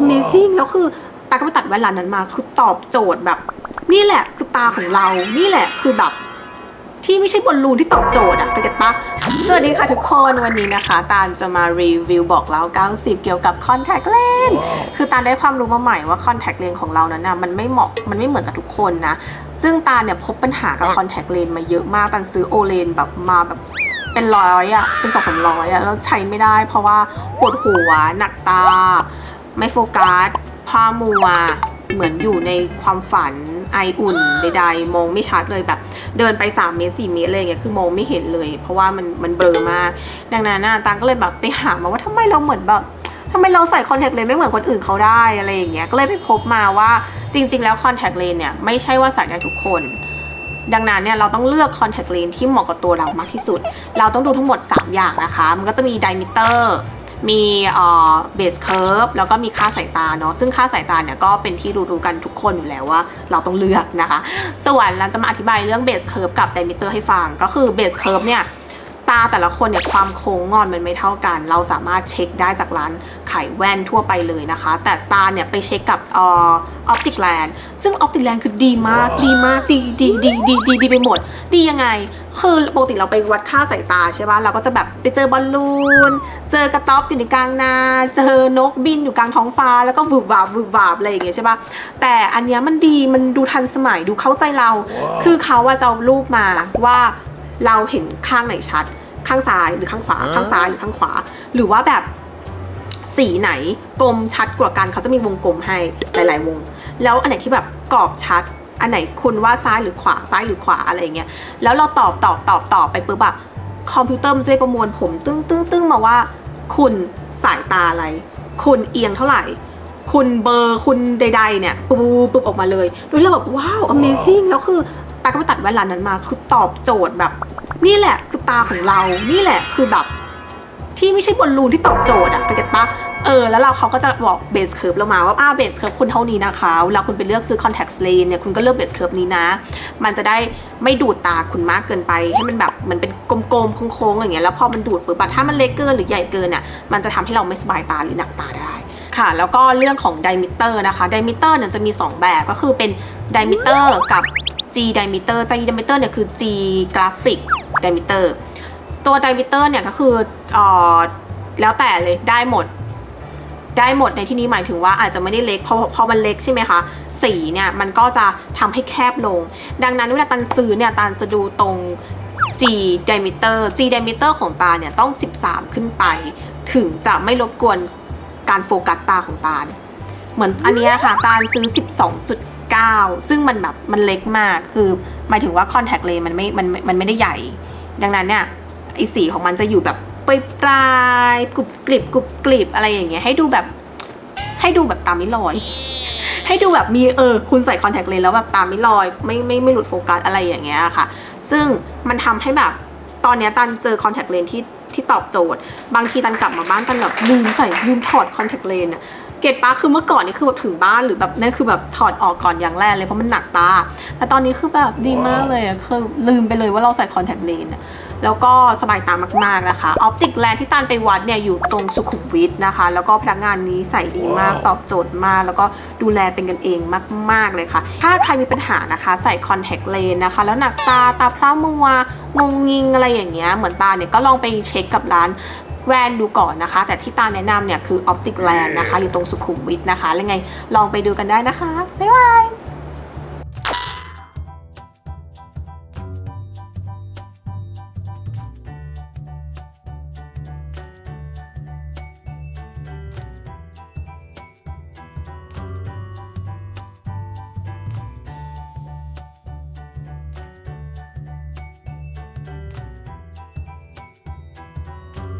amazing แล้วคือตาก็ไปตัดแว่นร้านนั้นมา คือตอบโจทย์แบบ นี่แหละคือตาของเรา นี่แหละคือแบบที่ไม่ใช่บอลลูนที่ตอบโจทย์อะเข้าใจปะสวัสดีค่ะทุกคนวันนี้นะคะ ตาลจะมารีวิวบอกเล่า90 เกี่ยวกับ contact lens คือตาลได้ความรู้มาใหม่ว่า contact lens ของเรานั้นนะมันไม่เหมาะมันไม่เหมือนกับทุกคนนะ ซึ่งตาลเนี่ยพบปัญหากับ contact lens มาเยอะมากตาลซื้อโอเลนแบบมาแบบเป็นร้อยอะเป็นสองสามร้อยอะแล้วใช้ไม่ได้ เพราะว่าปวดหัวหนักตา ไม่โฟกัสผ้ามัว เหมือนอยู่ในความฝันไออุ่นใดๆ มองไม่ชัดเลยแบบ เดินไป 3 เมตร4เมตรอะไรอย่างเงี้ยคือมองไม่เห็นเลย เพราะว่ามันมันเบลอมาก ดังนั้นน่ะตังก็เลยแบบไปหามาว่าทำไมเราเหมือนแบบทำไมเราใส่คอนแทคเลนส์ไม่เหมือนคนอื่นเขาได้อะไรอย่างเงี้ยก็เลยไปพบมาว่าจริง ๆ แล้วคอนแทคเลนส์เนี่ยไม่ใช่ว่าใส่ได้ทุกคนดังนั้นเนี่ยเราต้องเลือกคอนแทคเลนส์ที่เหมาะกับตัวเรามากที่สุด เราต้องดูทั้งหมด 3 อย่างนะคะ มันก็จะมีไดมิเตอร์ มีเบสเคิร์ฟแล้วก็มีค่าสายตาเนาะซึ่งค่าสายตาเนี่ยก็เป็นที่รู้ๆกันทุกคนอยู่แล้วว่า เราต้องเลือกนะคะ ส่วนเราจะมาอธิบายเรื่องเบสเคิร์ฟกับไดมิเตอร์ให้ฟัง ก็คือเบสเคิร์ฟเนี่ย ตาแต่ละคนเนี่ยความโค้งงอนมันไม่เท่ากัน เราสามารถเช็คได้จากร้านขายแว่นทั่วไปเลยนะคะ แต่ตาเนี่ยไปเช็คกับเออปติกแลนด์ซึ่งออปติกแลนด์คือดีมากดีมากดีดีดีดีดีดีไปหมด ดียังไง คือปกติเราไปวัดค่าสายตาใช่ป่ะเราก็จะแบบไปเจอบอลลูน เจอกระต๊อบอยู่ในกลางนา เจอนกบินอยู่กลางท้องฟ้า แล้วก็วืบวาบวืบวาบอะไรอย่างเงี้ยใช่ป่ะแต่อันเนี้ยมันดีมันดูทันสมัยดูเข้าใจเรา คือเขาว่าจะเอารูปมาว่าเราเห็นข้างไหนชัด ข้างซ้ายหรือข้างขวา ข้างซ้ายหรือข้างขวา หรือว่าแบบสีไหนกลมชัดกว่ากันเขาจะมีวงกลมให้หลาย ๆ วง แล้วอันไหนที่แบบกรอบชัด อันไหนคุณว่าซ้ายหรือขวาซ้ายหรือขวาอะไรอย่างเงี้ยแล้วเราตอบตอบตอบตอบไปปุ๊บอะคอมพิวเตอร์มันจะประมวลผมตึ้งตึ้งตึ้งมาว่า คุณสายตาอะไร คุณเอียงเท่าไหร่ คุณเบอร์คุณใด ๆ เนี่ยปุ๊บปุ๊บปุ๊บออกมาเลยโดยเราแบบว้าว amazing แล้วคือตาก็ไปตัดแว่นร้านนั้นมา คือตอบโจทย์แบบ นี่แหละคือตาของเรา นี่แหละคือแบบ ที่ไม่ใช่บอลลูนที่ตอบโจทย์อะเข้าใจปะเออ แล้วเราเขาก็จะบอกเบสเคิร์ฟเรามาว่าอ้าเบสเคิร์ฟคุณเท่านี้นะคะเวลาคุณไปเลือกซื้อคอนแทคเลนเนี่ยคุณก็เลือกเบสเคิร์ฟนี้นะ มันจะได้ไม่ดูดตาคุณมากเกินไป ให้มันแบบมันเป็นกลมๆโค้งๆอย่างเงี้ยแล้วพอมันดูดปุ๊บอะถ้ามันเล็กเกินหรือใหญ่เกินอะมันจะทำให้เราไม่สบายตาหรือหนักตาได้ค่ะ แล้วก็เรื่องของไดมิเตอร์นะคะไดมิเตอร์เนี่ยจะมี 2 แบบก็คือเป็นไดมิเตอร์กับ G ไดมิเตอร์ G ไดมิเตอร์เนี่ยคือ G กราฟิก ไดมิเตอร์ตัวไดมิเตอร์เนี่ยก็คือออแล้วแต่เลยได้หมด ได้หมดในที่นี้หมายถึงว่าอาจจะไม่ได้เล็กเพราะพอมันเล็กใช่ไหมคะสีเนี่ยมันก็จะทำให้แคบลง ดังนั้นเวลาตันซื้อเนี่ยตันจะดูตรง G diameter G diameter ของตาเนี่ยต้อง 13 ขึ้นไป ถึงจะไม่รบกวนการโฟกัสตาของตาเหมือนอันนี้ค่ะตาลซื้อ 9 ซึ่งมันแบบมันเล็กมากคือหมายถึงว่า contact lens มันไม่มันมันไม่ได้ใหญ่ ดังนั้นเนี่ยไอสีของมันจะอยู่แบบปลายปลายกรุบกริบกรุบกริบอะไรอย่างเงี้ยให้ดูแบบให้ดูแบบตาไม่ลอย ให้ดูแบบมีเออคุณใส่คอนแทคเลนส์แล้วแบบตาไม่ลอยไม่ไม่ไม่หลุดโฟกัสอะไรอย่างเงี้ยค่ะ ซึ่งมันทำให้แบบตอนเนี้ยตันเจอคอนแทคเลนส์ที่ที่ตอบโจทย์ บางทีตันกลับมาบ้านตันแบบลืมใส่ลืมถอดคอนแทคเลนส์อะ เกตปะคือเมื่อก่อนนี่คือแบบถึงบ้านหรือแบบนั่นคือแบบถอดออกก่อนอย่างแรกเลยเพราะมันหนักตา แต่ตอนนี้คือแบบดีมากเลยอะคือลืมไปเลยว่าเราใส่คอนแทคเลนส์อะแล้วก็สบายตามากๆนะคะออปติกแลนที่ตันไปวัดเนี่ยอยู่ตรงสุขุมวิทนะคะ แล้วก็พนักงานนี้ใส่ดีมากตอบโจทย์มาก แล้วก็ดูแลเป็นกันเองมาก ๆเลยค่ะ ถ้าใครมีปัญหานะคะใส่คอนแทคเลนนะคะ แล้วหนักตาตาพร่ามัวงงงิงอะไรอย่างเงี้ยเหมือนตาเนี่ยก็ลองไปเช็คกับร้าน แวนดูก่อนนะคะ แต่ที่ตาแนะนำเนี่ยคือออปติกแลนนะคะ อยู่ตรงสุขุมวิทนะคะแล้วไงลองไปดูกันได้นะคะ บ๊ายบาย